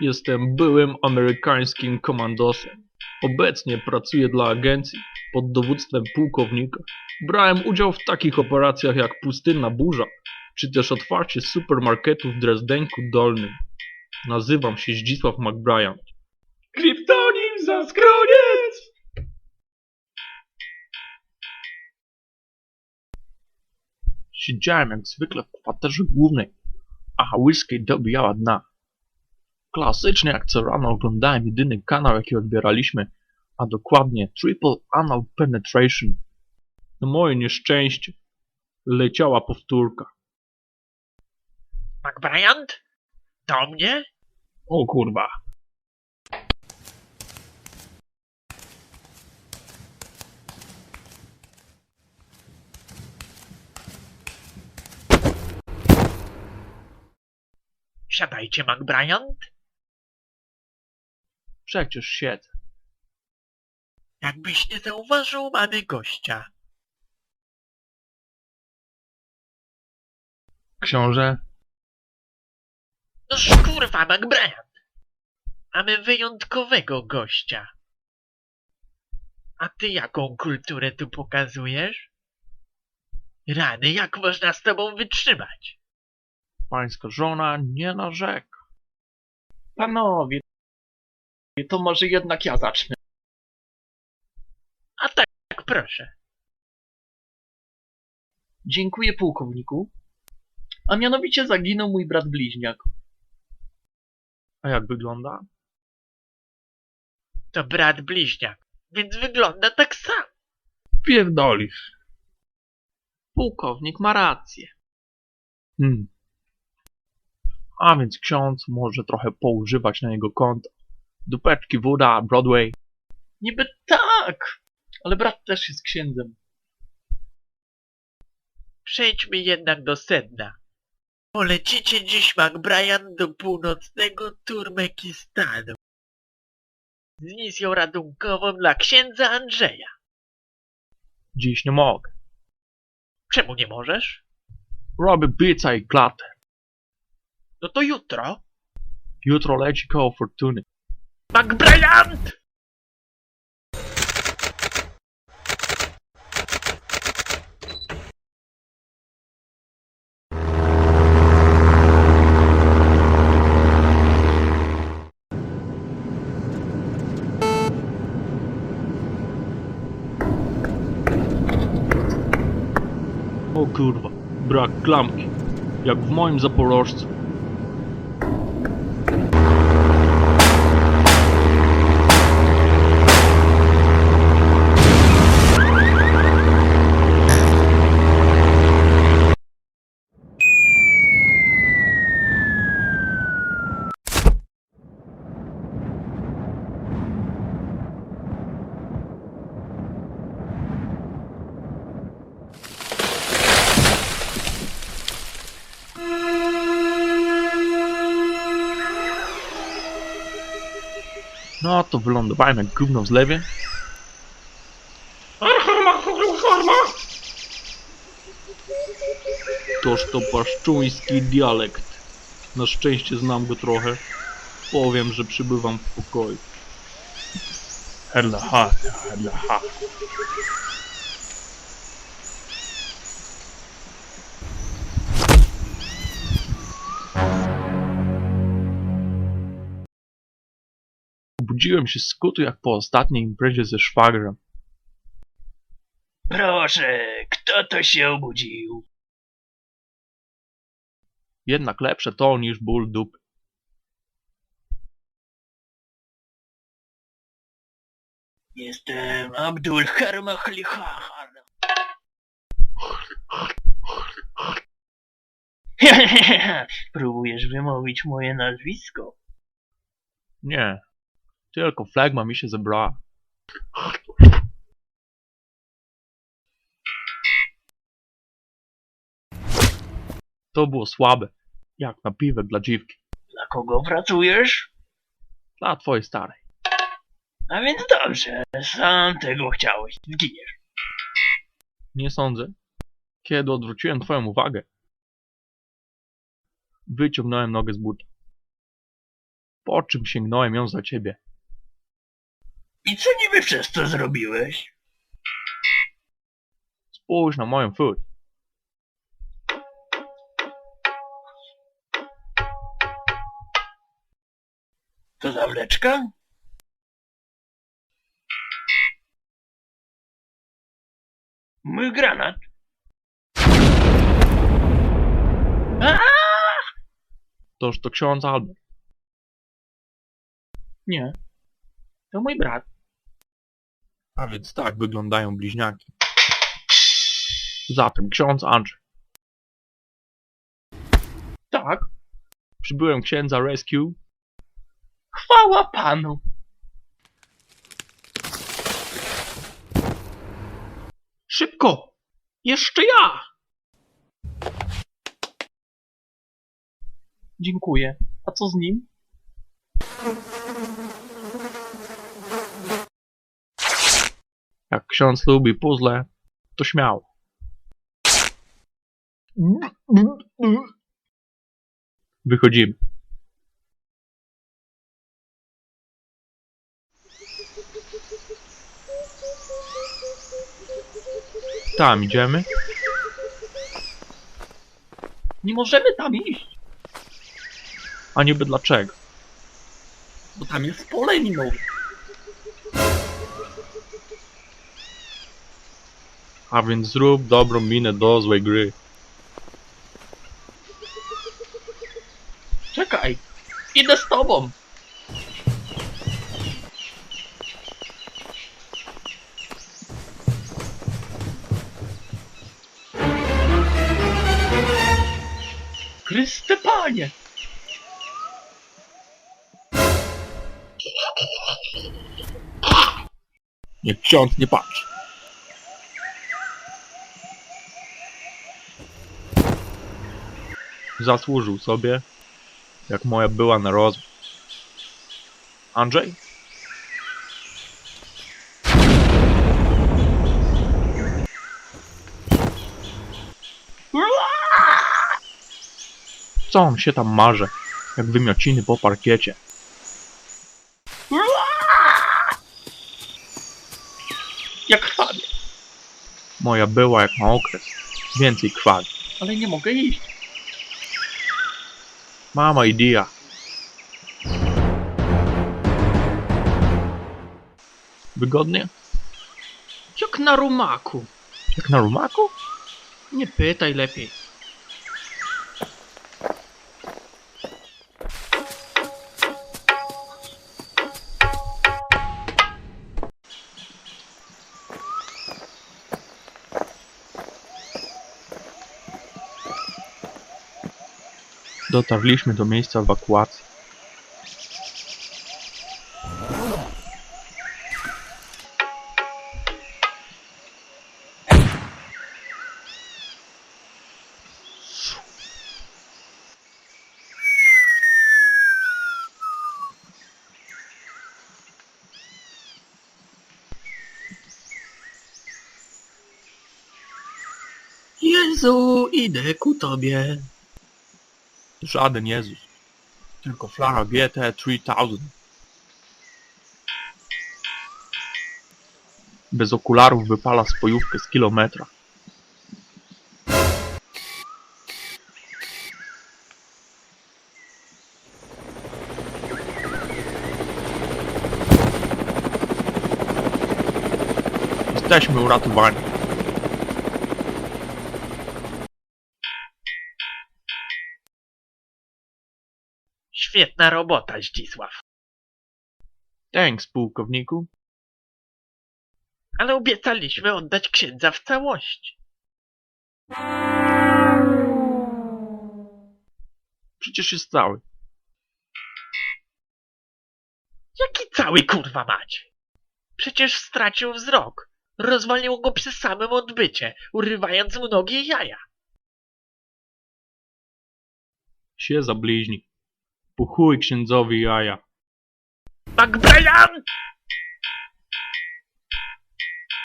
Jestem byłym amerykańskim komandosem. Obecnie pracuję dla agencji pod dowództwem pułkownika. Brałem udział w takich operacjach jak Pustynna Burza, czy też otwarcie supermarketu w Drezdeńku Dolnym. Nazywam się Zdzisław McBride. Kryptonim za skroniec! Siedziałem jak zwykle w kwaterze głównej, a whisky dobijała dna. Klasycznie jak co rano oglądałem jedyny kanał jaki odbieraliśmy, a dokładnie Triple Anal Penetration. Na moje nieszczęście leciała powtórka. McBryant? Do mnie? O kurwa. Siadajcie, McBryant. Przecież siedzę. Jakbyś nie zauważył, mamy gościa. Książę, No kurwa, McBryant. Mamy wyjątkowego gościa. A ty jaką kulturę tu pokazujesz? Rany, jak można z tobą wytrzymać? pańska żona nie narzeka. Panowie, to może jednak ja zacznę. A tak, tak proszę. Dziękuję pułkowniku. A mianowicie zaginął mój brat bliźniak. A jak wygląda? To brat bliźniak, więc wygląda tak samo. Pierdolisz. Pułkownik ma rację. Hmm. A więc ksiądz może trochę poużywać na jego konto. Dupeczki, woda, Broadway. Niby tak, ale brat też jest księdzem. Przejdźmy jednak do sedna. Polecicie dziś, McBride, do północnego Turmekistanu. Z misją radunkową dla księdza Andrzeja. Dziś nie mogę. Czemu nie możesz? Robię pizza i klatę. No to jutro. Jutro leci koło fortuny. McBryant! O kurwa, brak klamki. Jak w moim Zaporożcu. No to wylądowałem jak gówno w zlewie. Toż to paszczuński dialekt. Na szczęście znam go trochę. Powiem, że przybywam w pokoju. Herla ha, herla ha. Obudziłem się skuty jak po ostatniej imprezie ze szwagrem. Proszę, kto to się obudził? Jednak lepsze to niż ból dupy. Jestem Abdul Harmachlichahan. Próbujesz wymówić moje nazwisko? Nie. Tylko flagma mi się zebrała. To było słabe. Jak napiwek dla dziwki. Dla kogo pracujesz? Dla twojej starej. A więc dobrze, sam tego chciałeś. Zginiesz. Nie sądzę. Kiedy odwróciłem twoją uwagę, wyciągnąłem nogę z buta. Po czym sięgnąłem ją za ciebie. I co niby przez to zrobiłeś? Spójrz na moją food. To zawleczka? Mój granat. Toż to ksiądz Albert. Nie. To mój brat. A więc tak wyglądają bliźniaki. Zatem ksiądz Andrzej. Tak. Przybyłem księdza Rescue. Chwała panu. Szybko! Jeszcze ja! Dziękuję. A co z nim? Jak ksiądz lubi puzzle, to śmiało. Wychodzimy. Tam idziemy. Nie możemy tam iść, A niby dlaczego? bo tam jest pole minowe. A więc zrób dobrą minę do złej gry. Czekaj. Idę z tobą. Chryste panie! Niech ksiądz nie patrzy. Zasłużył sobie, jak moja była na rozwój. Andrzej? Co on się tam marze, jak wymiociny po parkiecie? Jak krwawie, Moja była jak ma okres. Więcej krwawi. ale nie mogę iść. Mama idea. Wygodnie? Jak na rumaku. Jak na rumaku? Nie pytaj lepiej. Dotarliśmy do miejsca ewakuacji. Jezu, idę ku tobie. Żaden Jezus. Tylko flara GT 3000. Bez okularów wypala spojówkę z kilometra. Jesteśmy uratowani. Świetna robota, Zdzisław. Thanks, pułkowniku. Ale obiecaliśmy oddać księdza w całości. Przecież jest cały. Jaki cały kurwa mać? Przecież stracił wzrok. Rozwaliło go przy samym odbycie, urywając mu nogi i jaja. się za bliźni. Po chuj księdzowi jaja. McBrien!